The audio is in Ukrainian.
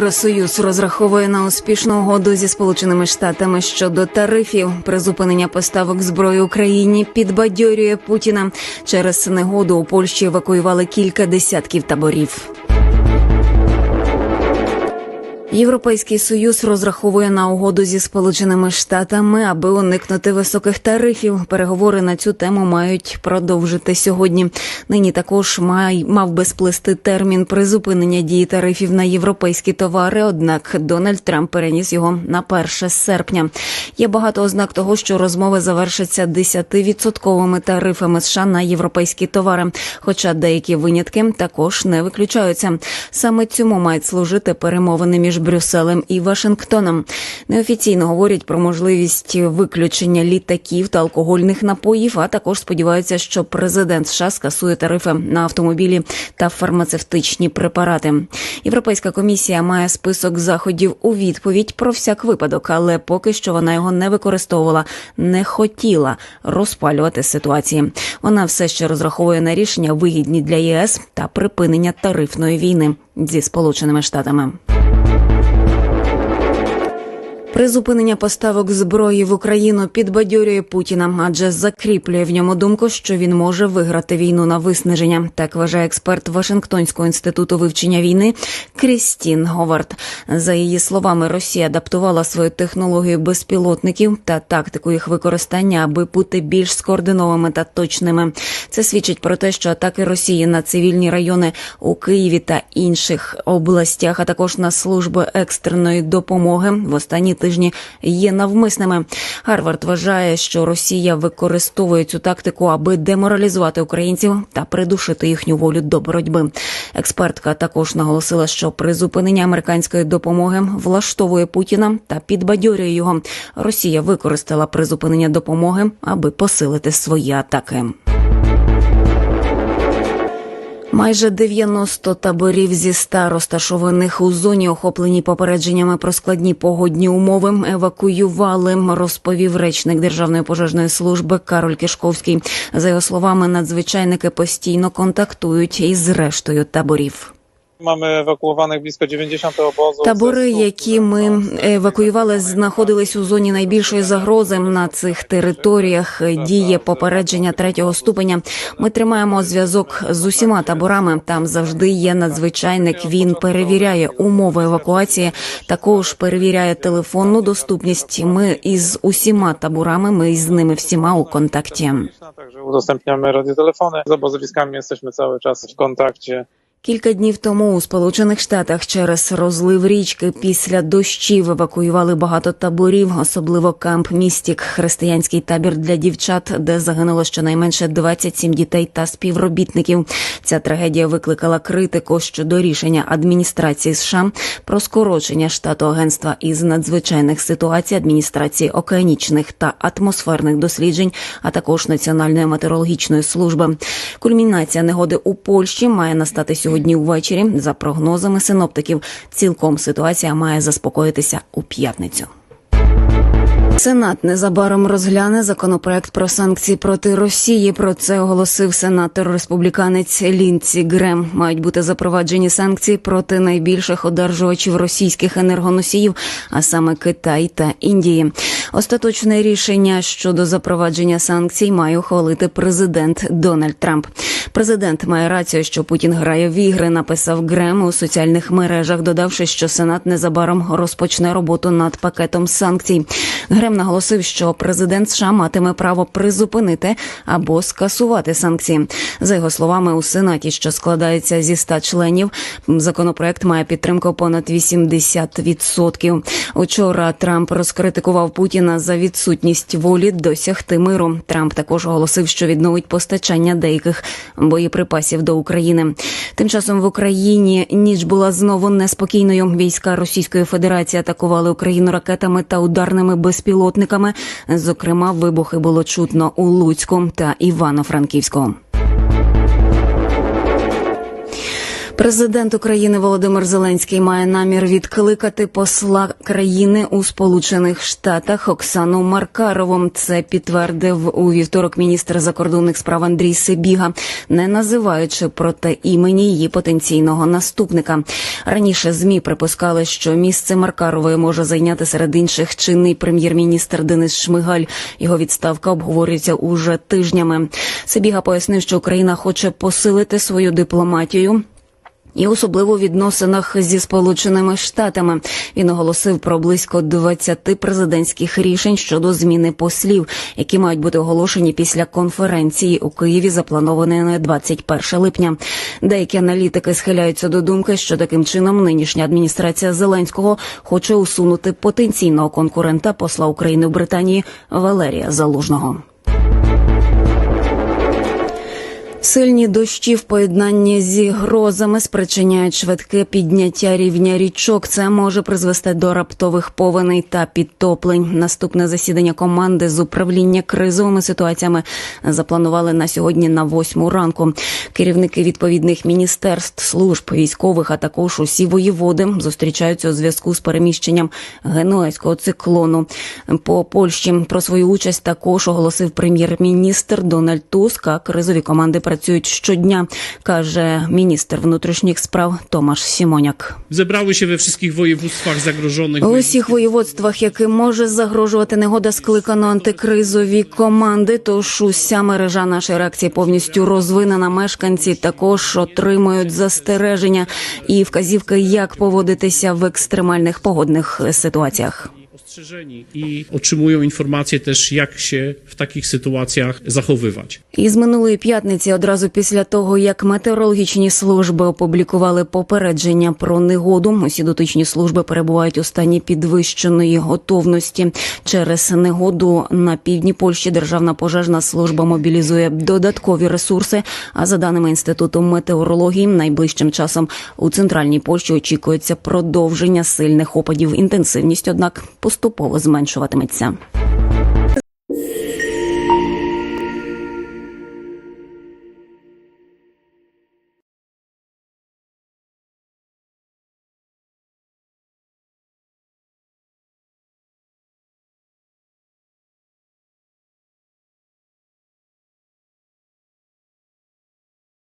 Євросоюз розраховує на успішну угоду зі сполученими штатами щодо тарифів. Призупинення поставок зброї Україні підбадьорює Путіна. Через негоду у Польщі евакуювали кілька десятків таборів. Європейський союз розраховує на угоду зі сполученими штатами, аби уникнути високих тарифів. Переговори на цю тему мають продовжити сьогодні. Нині також май мав би сплести термін призупинення дії тарифів на європейські товари. Однак Дональд Трамп переніс його на 1 серпня. Є багато ознак того, що розмови завершаться 10-відсотковими тарифами США на європейські товари. Хоча деякі винятки також не виключаються. Саме цьому мають служити перемовини між Брюсселем і Вашингтоном. Неофіційно говорять про можливість виключення літаків та алкогольних напоїв. А також сподіваються, що президент США скасує тарифи на автомобілі та фармацевтичні препарати. Європейська комісія має список заходів у відповідь про всяк випадок, але поки що вона його не використовувала, не хотіла розпалювати ситуації. Вона все ще розраховує на рішення вигідні для ЄС та припинення тарифної війни зі Сполученими Штатами. Призупинення поставок зброї в Україну підбадьорює Путіна, адже закріплює в ньому думку, що він може виграти війну на виснаження. Так вважає експерт Вашингтонського інституту вивчення війни Крістін Говард. За її словами, Росія адаптувала свою технологію безпілотників та тактику їх використання, аби бути більш скоординованими та точними. Це свідчить про те, що атаки Росії на цивільні райони у Києві та інших областях, а також на служби екстреної допомоги в останні тижні є навмисними. Гарвард вважає, що Росія використовує цю тактику, аби деморалізувати українців та придушити їхню волю до боротьби. Експертка також наголосила, що призупинення американської допомоги влаштовує Путіна та підбадьорює його. Росія використала призупинення допомоги, аби посилити свої атаки. Майже 90 таборів зі 100 розташованих у зоні, охоплені попередженнями про складні погодні умови, евакуювали, розповів речник Державної пожежної служби Кароль Кишковський. За його словами, надзвичайники постійно контактують із рештою таборів. Mamy ewakuowanych blisko 90 obozów. Табори, які ми евакуювали, знаходились у зоні найбільшої загрози. На цих територіях діє попередження третього ступеня. Ми тримаємо зв'язок з усіма таборами. Там завжди є надзвичайник. Він перевіряє умови евакуації. Також перевіряє телефонну доступність. Ми із усіма таборами. Ми з ними всіма у контакті. Także udostępniamy radiotelefony. Z obozowiskami jesteśmy cały czas w kontakcie. Кілька днів тому у Сполучених Штатах через розлив річки після дощів евакуювали багато таборів, особливо камп Містік, християнський табір для дівчат, де загинуло щонайменше 27 дітей та співробітників. Ця трагедія викликала критику щодо рішення адміністрації США про скорочення штату агентства із надзвичайних ситуацій, адміністрації океанічних та атмосферних досліджень, а також Національної метеорологічної служби. Кульмінація негоди у Польщі має настати сьогодні ввечері. За прогнозами синоптиків, цілком ситуація має заспокоїтися у п'ятницю. Сенат незабаром розгляне законопроект про санкції проти Росії. Про це оголосив сенатор республіканець Лінці Грем. Мають бути запроваджені санкції проти найбільших одержувачів російських енергоносіїв, а саме Китай та Індії. Остаточне рішення щодо запровадження санкцій має ухвалити президент Дональд Трамп. Президент має рацію, що Путін грає в ігри. Написав Грем у соціальних мережах, додавши, що Сенат незабаром розпочне роботу над пакетом санкцій. Грем наголосив, що президент США матиме право призупинити або скасувати санкції. За його словами, у сенаті, що складається зі 100 членів, законопроект має підтримку понад 80%. Учора Трамп розкритикував Путіна за відсутність волі досягти миру. Трамп також оголосив, що відновить постачання деяких боєприпасів до України. Тим часом в Україні ніч була знову неспокійною. Війська Російської Федерації атакували Україну ракетами та ударними безпілотниками. Зокрема, вибухи було чутно у Луцьку та Івано-Франківську. Президент України Володимир Зеленський має намір відкликати посла країни у Сполучених Штатах Оксану Маркарову. Це підтвердив у вівторок міністр закордонних справ Андрій Сибіга, не називаючи проте імені її потенційного наступника. Раніше змі припускали, що місце Маркарової може зайняти серед інших чинний прем'єр-міністр Денис Шмигаль. Його відставка обговорюється уже тижнями. Сибіга пояснив, що Україна хоче посилити свою дипломатію. І особливо у відносинах зі сполученими штатами він оголосив про близько 20 президентських рішень щодо зміни послів, які мають бути оголошені після конференції у Києві, запланованої на 21 липня. Деякі аналітики схиляються до думки, що таким чином нинішня адміністрація Зеленського хоче усунути потенційного конкурента посла України в Британії Валерія Залужного. Сильні дощі в поєднанні зі грозами спричиняють швидке підняття рівня річок. Це може призвести до раптових повеней та підтоплень. Наступне засідання команди з управління кризовими ситуаціями запланували на сьогодні на восьму ранку. Керівники відповідних міністерств, служб військових, а також усі воєводи зустрічаються у зв'язку з переміщенням генуезького циклону по Польщі. Про свою участь також оголосив прем'єр-міністр Дональд Туск. А кризові команди працюють щодня, каже міністр внутрішніх справ Томаш Сімоняк. Się we wszystkich województwach zagrożonych. У усіх воєводствах, яким може загрожувати негода, скликано антикризові команди. Тож уся мережа нашої реакції повністю розвинена. Мешканці також отримують застереження і вказівки, як поводитися в екстремальних погодних ситуаціях. Із минулої п'ятниці, одразу після того, як метеорологічні служби опублікували попередження про негоду, усі дотичні служби перебувають у стані підвищеної готовності. Через негоду на півдні Польщі Державна пожежна служба мобілізує додаткові ресурси. А за даними інституту метеорології, найближчим часом у центральній Польщі очікується продовження сильних опадів. Інтенсивність, однак, поступово зменшуватиметься.